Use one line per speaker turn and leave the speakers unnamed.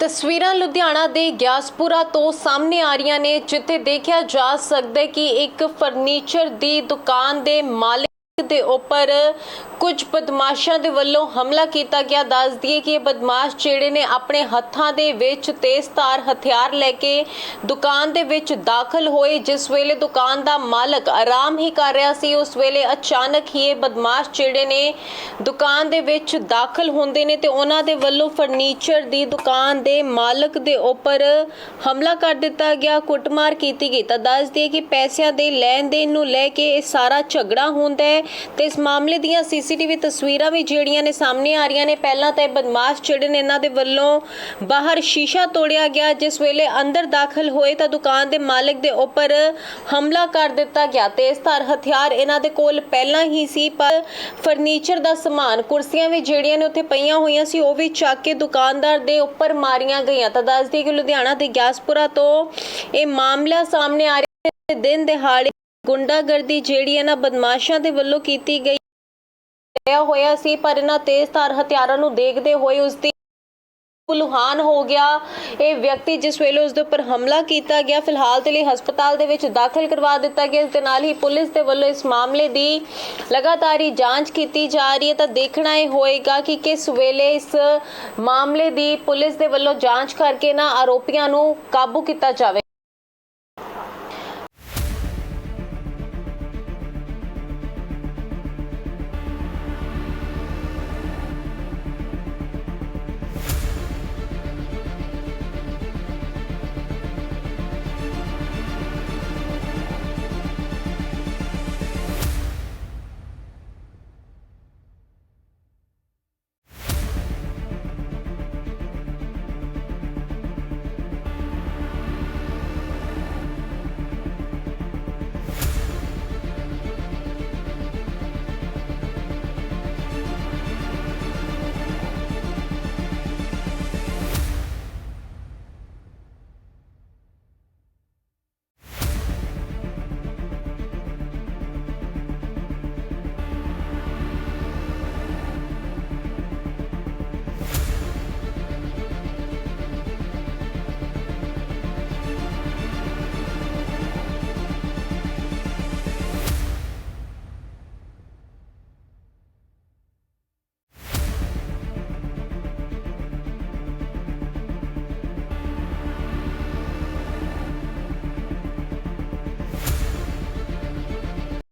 ਤਸਵੀਰਾਂ ਲੁਧਿਆਣਾ ਦੇ ਗਿਆਸਪੁਰਾ ਤੋਂ ਸਾਹਮਣੇ ਆ ਰਹੀਆਂ ਨੇ, ਜਿੱਥੇ ਦੇਖਿਆ ਜਾ ਸਕਦਾ ਹੈ ਕਿ ਇੱਕ ਫਰਨੀਚਰ ਦੀ ਦੁਕਾਨ ਦੇ ਮਾਲਕ ਦੇ ਉੱਪਰ ਕੁਝ ਬਦਮਾਸ਼ਾਂ ਦੇ ਵੱਲੋਂ ਹਮਲਾ ਕੀਤਾ ਗਿਆ। ਦੱਸ ਦਈਏ ਕਿ ਇਹ ਬਦਮਾਸ਼ ਜਿਹੜੇ ਨੇ ਆਪਣੇ ਹੱਥਾਂ ਦੇ ਵਿੱਚ ਤੇਜ਼ਧਾਰ ਹਥਿਆਰ ਲੈ ਕੇ ਦੁਕਾਨ ਦੇ ਵਿੱਚ ਦਾਖਲ ਹੋਏ। ਜਿਸ ਵੇਲੇ ਦੁਕਾਨ ਦਾ ਮਾਲਕ ਆਰਾਮ ਹੀ ਕਰ ਰਿਹਾ ਸੀ, ਉਸ ਵੇਲੇ ਅਚਾਨਕ ਹੀ ਇਹ ਬਦਮਾਸ਼ ਜਿਹੜੇ ਨੇ ਦੁਕਾਨ ਦੇ ਵਿੱਚ ਦਾਖਲ ਹੁੰਦੇ ਨੇ ਤੇ ਉਹਨਾਂ ਦੇ ਵੱਲੋਂ ਫਰਨੀਚਰ ਦੀ ਦੁਕਾਨ ਦੇ ਮਾਲਕ ਦੇ ਉੱਪਰ ਹਮਲਾ ਕਰ ਦਿੱਤਾ ਗਿਆ, ਕੁੱਟਮਾਰ ਕੀਤੀ ਗਈ। ਤਾਂ ਦੱਸ ਦਈਏ ਕਿ ਪੈਸਿਆਂ ਦੇ ਲੈਣ ਦੇਣ ਨੂੰ ਲੈ ਕੇ ਇਹ ਸਾਰਾ ਝਗੜਾ ਹੁੰਦਾ ਹੈ। ਤੇ ਇਸ ਮਾਮਲੇ ਦੀਆਂ ਸੀਸੀਟੀਵੀ ਤਸਵੀਰਾਂ ਵੀ ਜਿਹੜੀਆਂ ਨੇ ਸਾਹਮਣੇ ਆ ਰਹੀਆਂ ਨੇ, ਪਹਿਲਾਂ ਤਾਂ ਇਹ ਬਦਮਾਸ਼ ਜਿਹੜੇ ਨੇ ਇਹਨਾਂ ਦੇ ਵੱਲੋਂ ਬਾਹਰ ਸ਼ੀਸ਼ਾ ਤੋੜਿਆ ਗਿਆ, ਜਿਸ ਵੇਲੇ ਅੰਦਰ ਦਾਖਲ ਹੋਏ ਤਾਂ ਦੁਕਾਨ ਦੇ ਮਾਲਕ ਦੇ ਉੱਪਰ ਹਮਲਾ ਕਰ ਦਿੱਤਾ ਗਿਆ ਤੇਜ਼ਧਾਰ ਹਥਿਆਰ ਇਹਨਾਂ ਦੇ ਕੋਲ ਪਹਿਲਾਂ ਹੀ ਸੀ, ਪਰ ਫਰਨੀਚਰ ਦਾ ਸਮਾਨ, ਕੁਰਸੀਆਂ ਵੀ ਜਿਹੜੀਆਂ ਨੇ ਉੱਥੇ ਪਈਆਂ ਹੋਈਆਂ ਸੀ, ਉਹ ਵੀ ਚੱਕ ਕੇ ਦੁਕਾਨਦਾਰ ਦੇ ਉੱਪਰ ਮਾਰੀਆਂ ਗਈਆਂ। ਤਾਂ ਦੱਸਦੀ ਕਿ ਲੁਧਿਆਣਾ ਦੇ ਗਿਆਸਪੁਰਾ ਤੋਂ ਇਹ ਮਾਮਲਾ ਸਾਹਮਣੇ ਆ ਰਿਹਾ ਦਿਨ ਦਿਹਾੜੇ ਗੁੰਡਾਗਰਦੀ ਜਿਹੜੀ ਇਹਨਾਂ ਬਦਮਾਸ਼ਾਂ ਦੇ ਵੱਲੋਂ ਕੀਤੀ ਗਈ ਹੋਇਆ ਸੀ, ਪਰ ਇਹਨਾਂ ਤੇਜ਼ਧਾਰ ਹਥਿਆਰਾਂ ਨੂੰ ਦੇਖਦੇ ਹੋਏ ਉਸ ਦੀ ਲੁਹਾਨ ਹੋ ਗਿਆ। ਇਹ ਵਿਅਕਤੀ ਜਿਸ ਵੇਲੇ ਉਸ ਦੇ ਉੱਪਰ ਹਮਲਾ ਕੀਤਾ ਗਿਆ, ਫਿਲਹਾਲ ਦੇ ਲਈ ਹਸਪਤਾਲ ਦੇ ਵਿੱਚ ਦਾਖਲ ਕਰਵਾ ਦਿੱਤਾ ਗਿਆ। ਇਸ ਦੇ ਨਾਲ ਹੀ ਪੁਲਿਸ ਦੇ ਵੱਲੋਂ ਇਸ ਮਾਮਲੇ ਦੀ ਲਗਾਤਾਰੀ ਜਾਂਚ ਕੀਤੀ ਜਾ ਰਹੀ ਹੈ। ਤਾਂ ਦੇਖਣਾ ਇਹ ਹੋਏਗਾ ਕਿ ਕਿਸ ਵੇਲੇ ਇਸ ਮਾਮਲੇ ਦੀ ਪੁਲਿਸ ਦੇ ਵੱਲੋਂ ਜਾਂਚ ਕਰਕੇ ਨਾ ਆਰੋਪੀਆਂ ਨੂੰ ਕਾਬੂ ਕੀਤਾ ਜਾਵੇ।